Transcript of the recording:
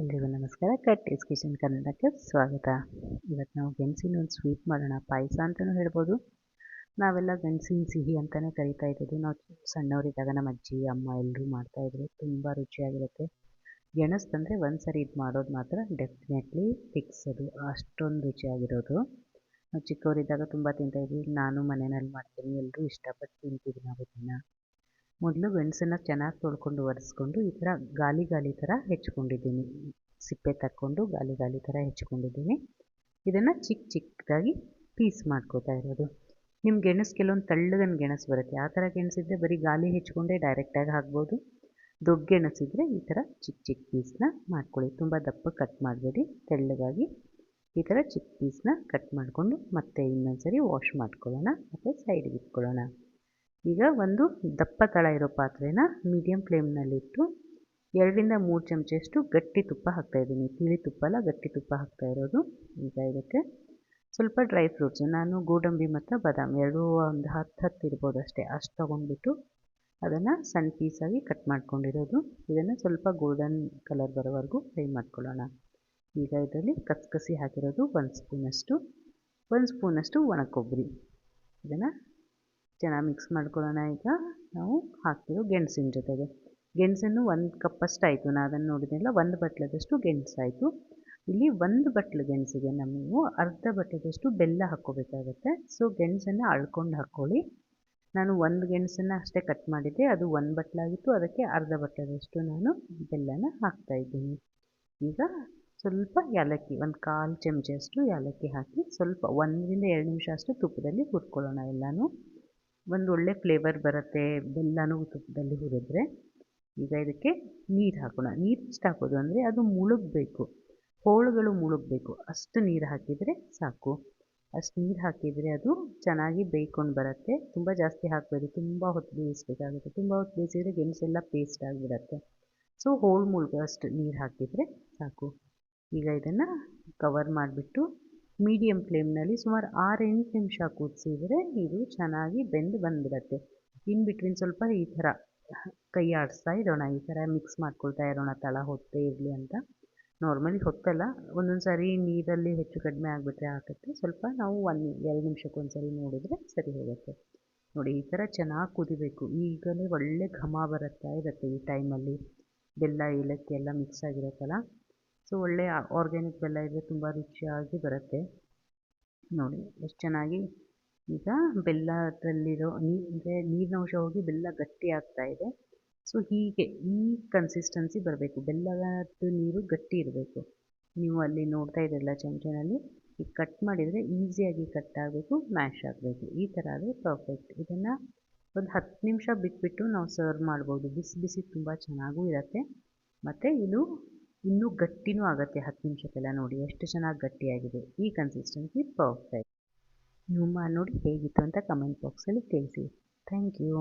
ಎಲ್ರಿಗೂ ನಮಸ್ಕಾರ. ಕಟ್ಟೀಸ್ ಕಿಚನ್ ಕನ್ನಡಕ್ಕೆ ಸ್ವಾಗತ. ಇವತ್ತು ನಾವು ಗೆಣಸಿನ ಒಂದು ಸ್ವೀಟ್ ಮಾಡೋಣ. ಪಾಯಸ ಅಂತಲೂ ಹೇಳ್ಬೋದು. ನಾವೆಲ್ಲ ಗೆಣಸಿನ ಸಿಹಿ ಅಂತಲೇ ಕರಿತಾ ಇದ್ದದ್ದು. ನಾವು ಸಣ್ಣವರಿದ್ದಾಗ ನಮ್ಮ ಅಜ್ಜಿ, ಅಮ್ಮ ಎಲ್ಲರೂ ಮಾಡ್ತಾಯಿದ್ರು ತುಂಬ ರುಚಿಯಾಗಿರುತ್ತೆ. ಗೆಣಸು ತಂದರೆ ಒಂದು ಸರಿ ಇದು ಮಾಡೋದು ಮಾತ್ರ ಡೆಫಿನೆಟ್ಲಿ ಫಿಕ್ಸ್ ಅದು. ಅಷ್ಟೊಂದು ರುಚಿಯಾಗಿರೋದು. ನಾವು ಚಿಕ್ಕವರಿದ್ದಾಗ ತುಂಬ ತಿಂತಾಯಿದ್ವಿ ನಾನು ಮನೆಯಲ್ಲಿ ಮಾಡ್ತೀನಿ. ಎಲ್ಲರೂ ಇಷ್ಟಪಟ್ಟು ತಿಂತೀವಿ ನಾವು ಇದನ್ನು. ಮೊದಲು ಮೆಣಸನ್ನ ಚೆನ್ನಾಗಿ ತೊಳ್ಕೊಂಡು ಒರೆಸ್ಕೊಂಡು ಈ ಥರ ಗಾಲಿ ಗಾಲಿ ಥರ ಹೆಚ್ಕೊಂಡಿದ್ದೀನಿ. ಸಿಪ್ಪೆ ತಕ್ಕೊಂಡು ಗಾಲಿ ಗಾಲಿ ಥರ ಹೆಚ್ಕೊಂಡಿದ್ದೀನಿ. ಇದನ್ನು ಚಿಕ್ಕ ಚಿಕ್ಕದಾಗಿ ಪೀಸ್ ಮಾಡ್ಕೋತಾ ಇರೋದು. ನಿಮ್ಮ ಗೆಣಸು ಕೆಲವೊಂದು ತಳ್ಳಗನ ಗೆಣಸು ಬರುತ್ತೆ. ಆ ಥರ ಗೆಣಸಿದ್ರೆ ಬರೀ ಗಾಲಿ ಹೆಚ್ಕೊಂಡೇ ಡೈರೆಕ್ಟಾಗಿ ಹಾಕ್ಬೋದು. ದೊಡ್ಡ ಗೆಣಸಿದ್ರೆ ಈ ಥರ ಚಿಕ್ಕ ಚಿಕ್ಕ ಪೀಸ್ನ ಮಾಡ್ಕೊಳ್ಳಿ. ತುಂಬ ದಪ್ಪ ಕಟ್ ಮಾಡಬೇಡಿ. ತೆಳ್ಳಗಾಗಿ ಈ ಥರ ಚಿಕ್ಕ ಪೀಸ್ನ ಕಟ್ ಮಾಡಿಕೊಂಡು ಮತ್ತೆ ಇನ್ನೊಂದು ಸರಿ ವಾಶ್ ಮಾಡ್ಕೊಳ್ಳೋಣ. ಮತ್ತು ಸೈಡ್ಗೆ ಇಟ್ಕೊಳ್ಳೋಣ. ಈಗ ಒಂದು ದಪ್ಪ ತಳ ಇರೋ ಪಾತ್ರೆನ ಮೀಡಿಯಮ್ ಫ್ಲೇಮ್ನಲ್ಲಿಟ್ಟು ಎರಡರಿಂದ ಮೂರು ಚಮಚಷ್ಟು ಗಟ್ಟಿ ತುಪ್ಪ ಹಾಕ್ತಾಯಿದ್ದೀನಿ ತಿಳಿ ತುಪ್ಪ ಅಲ್ಲ ಗಟ್ಟಿ ತುಪ್ಪ ಹಾಕ್ತಾ ಇರೋದು. ಈಗ ಇದಕ್ಕೆ ಸ್ವಲ್ಪ ಡ್ರೈ ಫ್ರೂಟ್ಸು ನಾನು ಗೋಡಂಬಿ ಮತ್ತು ಬಾದಾಮಿ ಎರಡೂ ಒಂದು ಹತ್ತು ಹತ್ತು ಇರ್ಬೋದು ಅಷ್ಟೇ. ಅಷ್ಟು ತೊಗೊಂಡ್ಬಿಟ್ಟು ಅದನ್ನು ಸಣ್ಣ ಪೀಸಾಗಿ ಕಟ್ ಮಾಡ್ಕೊಂಡಿರೋದು. ಇದನ್ನು ಸ್ವಲ್ಪ ಗೋಲ್ಡನ್ ಕಲರ್ ಬರೋವರೆಗೂ ಫ್ರೈ ಮಾಡ್ಕೊಳ್ಳೋಣ. ಈಗ ಇದರಲ್ಲಿ ಕಸಕಸಿ ಹಾಕಿರೋದು ಒಂದು ಸ್ಪೂನಷ್ಟು ಒಂದು ಸ್ಪೂನಷ್ಟು ಒಣ ಕೊಬ್ಬರಿ. ಇದನ್ನು ಚೆನ್ನಾಗಿ ಮಿಕ್ಸ್ ಮಾಡ್ಕೊಳ್ಳೋಣ ಈಗ. ನಾವು ಹಾಕ್ತಿರೋ ಗೆಣಸಿನ ಜೊತೆಗೆ. ಗೆಣಸನ್ನು ಒಂದು ಕಪ್ಪಷ್ಟು ಆಯಿತು ನಾನು ಅದನ್ನು ನೋಡಿದ್ನಲ್ಲ, ಒಂದು ಬಟ್ಲದಷ್ಟು ಗೆಣಸಾಯಿತು. ಇಲ್ಲಿ ಒಂದು ಬಟ್ಲು ಗೆಣಸಿಗೆ ನಾವು ಅರ್ಧ ಬಟ್ಲದಷ್ಟು ಬೆಲ್ಲ ಹಾಕ್ಕೋಬೇಕಾಗತ್ತೆ. ಸೊ ಗೆಣಸನ್ನು ಅಳ್ಕೊಂಡು ಹಾಕ್ಕೊಳ್ಳಿ ನಾನು ಒಂದು ಗೆಣಸನ್ನು ಅಷ್ಟೇ ಕಟ್ ಮಾಡಿದ್ದೆ. ಅದು ಒಂದು ಬಟ್ಲಾಗಿತ್ತು. ಅದಕ್ಕೆ ಅರ್ಧ ಬಟ್ಲದಷ್ಟು ನಾನು ಬೆಲ್ಲನ ಹಾಕ್ತಾಯಿದ್ದೀನಿ ಈಗ ಸ್ವಲ್ಪ ಏಲಕ್ಕಿ ಒಂದು ಕಾಲು ಚಮಚಷ್ಟು ಏಲಕ್ಕಿ ಹಾಕಿ ಸ್ವಲ್ಪ ಒಂದರಿಂದ ಎರಡು ನಿಮಿಷ ಅಷ್ಟು ತುಪ್ಪದಲ್ಲಿ ಹುರ್ಕೊಳ್ಳೋಣ ಎಲ್ಲನೂ. ಒಂದು ಒಳ್ಳೆ ಫ್ಲೇವರ್ ಬರುತ್ತೆ, ಬೆಲ್ಲನೂ ತುಪ್ಪದಲ್ಲಿ ಹುರಿದ್ರೆ. ಈಗ ಇದಕ್ಕೆ ನೀರು ಹಾಕೋಣ. ನೀರು ಎಷ್ಟು ಹಾಕೋದು ಅಂದರೆ ಅದು ಮುಳುಗಬೇಕು. ಹೋಳುಗಳು ಮುಳುಗಬೇಕು. ಅಷ್ಟು ನೀರು ಹಾಕಿದರೆ ಸಾಕು. ಅಷ್ಟು ನೀರು ಹಾಕಿದರೆ ಅದು ಚೆನ್ನಾಗಿ ಬೇಯ್ಕೊಂಡು ಬರುತ್ತೆ. ತುಂಬ ಜಾಸ್ತಿ ಹಾಕಬೇಡಿ. ತುಂಬ ಹೊತ್ತು ಬೇಯಿಸಬೇಕಾಗುತ್ತೆ. ತುಂಬ ಹೊತ್ತು ಬೇಯಿಸಿದರೆ ಗೆಣಸೆಲ್ಲ ಪೇಸ್ಟ್ ಆಗಿಬಿಡತ್ತೆ. ಸೊ ಹೋಳು ಮುಳುಗೋ ಅಷ್ಟು ನೀರು ಹಾಕಿದರೆ ಸಾಕು. ಈಗ ಇದನ್ನು ಕವರ್ ಮಾಡಿಬಿಟ್ಟು ಮೀಡಿಯಮ್ ಫ್ಲೇಮ್ನಲ್ಲಿ ಸುಮಾರು ಆರು ನಿಮಿಷ ಕುದಿಸಿದರೆ ಇದು ಚೆನ್ನಾಗಿ ಬೆಂದು ಬಂದುಬಿಡತ್ತೆ. ಇನ್ ಬಿಟ್ವೀನ್ ಸ್ವಲ್ಪ ಈ ಥರ ಕೈ ಆಡಿಸ್ತಾ ಇರೋಣ, ಈ ಥರ ಮಿಕ್ಸ್ ಮಾಡ್ಕೊಳ್ತಾ ಇರೋಣ, ತಳ ಹೊತ್ತೇ ಇರಲಿ ಅಂತ. ನಾರ್ಮಲಿ ಹೊತ್ತಲ್ಲ, ಒಂದೊಂದು ಸಾರಿ ನೀರಲ್ಲಿ ಹೆಚ್ಚು ಕಡಿಮೆ ಆಗಿಬಿಟ್ರೆ ಹಾಕುತ್ತೆ. ಸ್ವಲ್ಪ ನಾವು ಒಂದು ಎರಡು ನಿಮಿಷಕ್ಕೊಂದು ಸರಿ ನೋಡಿದರೆ ಸರಿ ಹೋಗುತ್ತೆ. ನೋಡಿ, ಈ ಥರ ಚೆನ್ನಾಗಿ ಕುದಿಬೇಕು. ಈಗಲೇ ಒಳ್ಳೆ ಘಮ ಬರುತ್ತಾ ಇರುತ್ತೆ ಈ ಟೈಮಲ್ಲಿ ಬೆಲ್ಲ, ಏಲಕ್ಕಿ ಎಲ್ಲ ಮಿಕ್ಸ್ ಆಗಿರುತ್ತಲ್ಲ. ಸೊ ಒಳ್ಳೆಯ ಆರ್ಗ್ಯಾನಿಕ್ ಬೆಲ್ಲ ಇದ್ದರೆ ತುಂಬ ರುಚಿಯಾಗಿ ಬರುತ್ತೆ. ನೋಡಿ, ಎಷ್ಟು ಚೆನ್ನಾಗಿ ಈಗ ಬೆಲ್ಲದಲ್ಲಿರೋ ನೀರು ಅಂದರೆ ನೀರಿನ ಅಂಶ ಹೋಗಿ ಬೆಲ್ಲ ಗಟ್ಟಿ ಆಗ್ತಾ ಇದೆ. ಸೊ ಹೀಗೆ ಈ ಕನ್ಸಿಸ್ಟೆನ್ಸಿ ಬರಬೇಕು. ಬೆಲ್ಲದ ನೀರು ಗಟ್ಟಿ ಇರಬೇಕು. ನೀವು ಅಲ್ಲಿ ನೋಡ್ತಾ ಇದ್ದೀರಲ್ಲ ಚಮಚನಲ್ಲಿ ಈಗ ಕಟ್ ಮಾಡಿದರೆ ಈಸಿಯಾಗಿ ಕಟ್ ಆಗಬೇಕು ಮ್ಯಾಶ್ ಆಗಬೇಕು. ಈ ಥರ ಆದರೆ ಪರ್ಫೆಕ್ಟ್ ಇದನ್ನು ಒಂದು ಹತ್ತು ನಿಮಿಷ ಬಿಟ್ಬಿಟ್ಟು ನಾವು ಸರ್ವ್ ಮಾಡ್ಬೋದು. ಬಿಸಿ ಬಿಸಿ ತುಂಬ ಚೆನ್ನಾಗೂ ಇರುತ್ತೆ. ಮತ್ತು ಇದು ಇನ್ನೂ ಗಟ್ಟಿನೂ ಆಗುತ್ತೆ ಹತ್ತು ನಿಮಿಷಕ್ಕೆಲ್ಲ ನೋಡಿ. ಎಷ್ಟು ಚೆನ್ನಾಗಿ ಗಟ್ಟಿಯಾಗಿದೆ. ಈ ಕನ್ಸಿಸ್ಟೆನ್ಸಿ ಪರ್ಫೆಕ್ಟ್ ನೀವು ಮಾಡಿ ನೋಡಿ ಹೇಗಿತ್ತು ಅಂತ ಕಮೆಂಟ್ ಬಾಕ್ಸಲ್ಲಿ ತಿಳಿಸಿ. Thank you